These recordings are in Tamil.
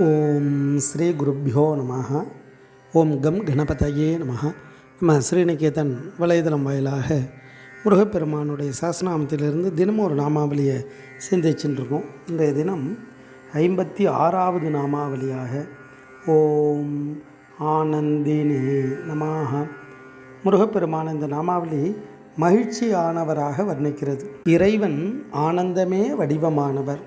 ஓம் ஸ்ரீ குருப்பியோ நம ஓம் கம் கணபதையே நம நம்ம ஸ்ரீநிகேதன் வலைதளம் வாயிலாக முருகப்பெருமானுடைய சாசனாமத்திலிருந்து தினமும் ஒரு நாமாவளியை சிந்திச்சுட்டுருக்கோம். இன்றைய தினம் ஐம்பத்தி ஆறாவது நாமாவளியாக ஓம் ஆனந்தினே நமாக முருகப்பெருமான இந்த நாமாவளி மகிழ்ச்சியானவராக வர்ணிக்கிறது. இறைவன் ஆனந்தமே வடிவமானவர்.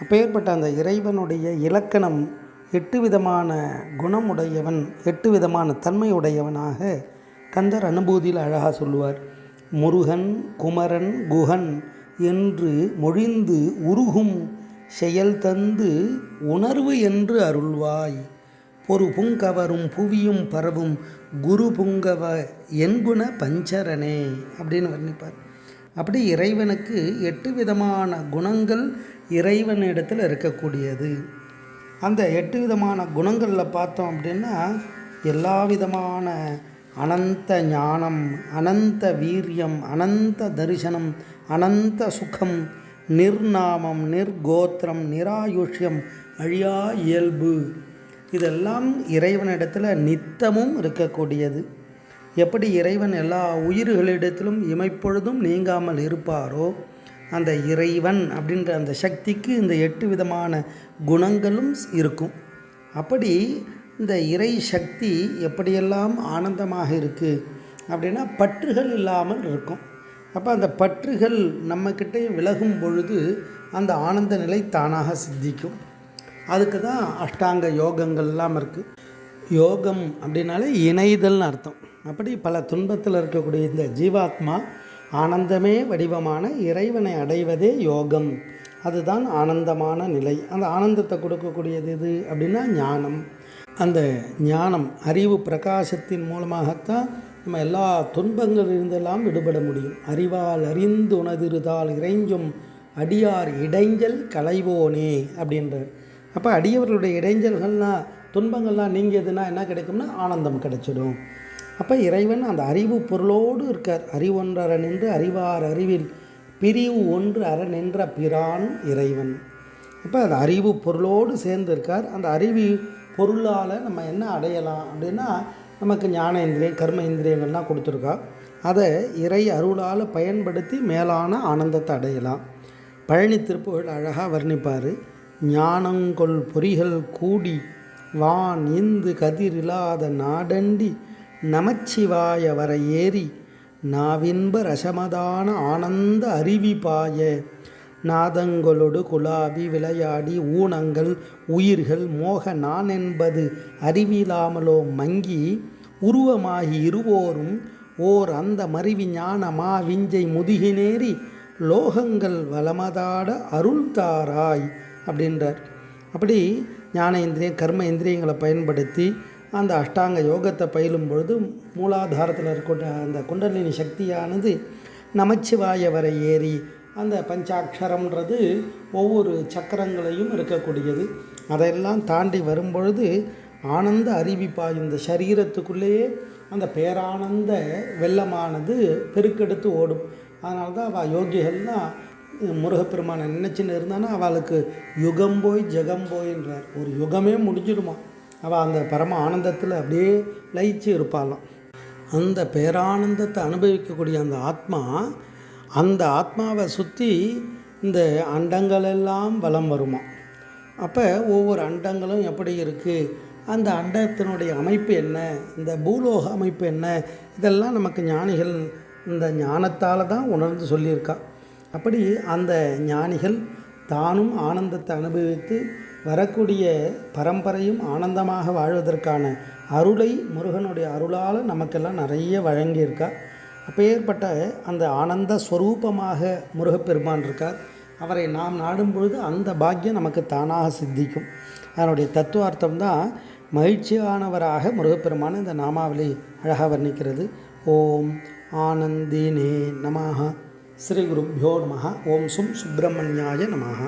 அப்பேற்பட்ட அந்த இறைவனுடைய இலக்கணம் எட்டு விதமான குணமுடையவன் எட்டு விதமான தன்மையுடையவனாக கந்தர் அனுபூதியில் அழகாக சொல்லுவார். முருகன் குமரன் குகன் என்று மொழிந்து உருகும் செயல் தந்து உணர்வு என்று அருள்வாய். பொறு புங்கவரும் புவியும் பரவும் குரு புங்கவ என்குண பஞ்சரனே அப்படின்னு வர்ணிப்பார். அப்படி இறைவனுக்கு எட்டு விதமான குணங்கள் இறைவன் இடத்துல இருக்கக்கூடியது. அந்த எட்டு விதமான குணங்களில் பார்த்தோம் அப்படின்னா எல்லா விதமான அனந்த ஞானம் அனந்த வீரியம் அனந்த தரிசனம் அனந்த சுகம் நிர்நாமம் நிர்கோத்திரம் நிராயுஷ்யம் அழியா இயல்பு இதெல்லாம் இறைவனிடத்தில் நித்தமும் இருக்கக்கூடியது. எப்படி இறைவன் எல்லா உயிர்களிடத்திலும் இமைப்பொழுதும் நீங்காமல் இருப்பாரோ அந்த இறைவன் அப்படின்ற அந்த சக்திக்கு இந்த எட்டு விதமான குணங்களும் இருக்கும். அப்படி இந்த இறை சக்தி எப்படியெல்லாம் ஆனந்தமாக இருக்குது அப்படின்னா பற்றுகள் இல்லாமல் இருக்கும். அப்போ அந்த பற்றுகள் நம்மக்கிட்டே விலகும் பொழுது அந்த ஆனந்த நிலை தானாக சித்திக்கும். அதுக்கு தான் அஷ்டாங்க யோகங்கள்லாம் இருக்குது யோகம் அப்படின்னாலே இணைதல்னு அர்த்தம். அப்படி பல துன்பத்தில் இருக்கக்கூடிய இந்த ஜீவாத்மா ஆனந்தமே வடிவமான இறைவனை அடைவதே யோகம். அதுதான் ஆனந்தமான நிலை. அந்த ஆனந்தத்தை கொடுக்கக்கூடியது எது அப்படின்னா ஞானம். அந்த ஞானம் அறிவு பிரகாசத்தின் மூலமாகத்தான் நம்ம எல்லா துன்பங்களிலிருந்தெல்லாம் விடுபட முடியும். அறிவால் அறிந்து உணதிருதால் இறைஞ்சும் அடியார் இடைஞ்சல் களைவோனே அப்படின்றார். அப்போ அடியவர்களுடைய இடைஞ்சல்கள்லாம் துன்பங்கள்லாம் நீங்கியதுன்னா என்ன கிடைக்கும்னா ஆனந்தம் கிடைச்சிடும். அப்போ இறைவன் அந்த அறிவு பொருளோடு இருக்கார். அறிவொன்றற நின்று அறிவார் அறிவில். பிரிவு ஒன்று அற நின்ற பிரான் இறைவன். அப்போ அந்த அறிவு பொருளோடு சேர்ந்திருக்கார் அந்த அறிவு பொருளால் நம்ம என்ன அடையலாம் அப்படின்னா நமக்கு ஞான இந்திரியம் கர்ம இந்திரியங்கள்லாம் கொடுத்துருக்கா. அதை இறை அருளால் பயன்படுத்தி மேலான ஆனந்தத்தை அடையலாம். பழனி திருப்புகள் அழகாக வர்ணிப்பார். ஞானங்கொள் பொறிகள் கூடி வான் இந்து கதிரில்லாத நாடண்டி நமச்சிவாய வர ஏறி நாவின்ப ரசமதான ஆனந்த அருவி பாய. நாதங்களொடு குலாவி விளையாடி ஊனங்கள் உயிர்கள் மோக நான் என்பது அறிவிலாமலோ மங்கி உருவமாகி இருவோரும் ஓர் அந்த மருவி ஞான மா விஞ்சை முதுகினேறி லோகங்கள் வளமதாட அருள் தாராய் அப்படின்றார். அப்படி ஞான இந்திரியம் கர்ம இந்திரியங்களை பயன்படுத்தி அந்த அஷ்டாங்க யோகத்தை பயிலும் பொழுது மூலாதாரத்தில் இருக்க அந்த குண்டலினி சக்தியானது நமச்சிவாய வரை ஏறி அந்த பஞ்சாட்சரம்ன்றது ஒவ்வொரு சக்கரங்களையும் இருக்கக்கூடியது. அதையெல்லாம் தாண்டி வரும்பொழுது ஆனந்த அறிவிப்பாய் இந்த சரீரத்துக்குள்ளேயே அந்த பேரானந்த வெள்ளமானது பெருக்கெடுத்து ஓடும். அதனால தான் அவள் யோகிகள்னா முருகப்பெருமானை நினச்சின்னு இருந்தானா அவளுக்கு யுகம் போய் ஜெகம் போயின்றார். ஒரு யுகமே முடிஞ்சிடுமா? அவள் அந்த பரம ஆனந்தத்தில் அப்படியே லயிச்சு இருப்பாளாம். அந்த பேரானந்தத்தை அனுபவிக்கக்கூடிய அந்த ஆத்மா அந்த ஆத்மாவை சுற்றி இந்த அண்டங்கள் எல்லாம் வலம் வருமா? அப்போ ஒவ்வொரு அண்டங்களும் எப்படி இருக்குது அந்த அண்டத்தினுடைய அமைப்பு என்ன? இந்த பூலோக அமைப்பு என்ன? இதெல்லாம் நமக்கு ஞானிகள் இந்த ஞானத்தால் தான் உணர்ந்து சொல்லியிருக்கா. அப்படி அந்த ஞானிகள் தானும் ஆனந்தத்தை அனுபவித்து வரக்கூடிய பரம்பரையும் ஆனந்தமாக வாழ்வதற்கான அருளை முருகனுடைய அருளால் நமக்கெல்லாம் நிறைய வழங்கியிருக்கா. அப்பேற்பட்ட அந்த ஆனந்த ஸ்வரூபமாக முருகப்பெருமான் இருக்கார். அவரை நாம் நாடும் பொழுது அந்த பாக்கியம் நமக்கு தானாக சித்திக்கும். அதனுடைய தத்துவார்த்தம் தான் மகிழ்ச்சியானவராக முருகப்பெருமான இந்த நாமாவளி அழகாக வர்ணிக்கிறது. ஓம் ஆனந்தினே நமாக ஸ்ரீ குருப்பியோ நம ஓம் சும் சுப்பிரமணியாய நமஹா.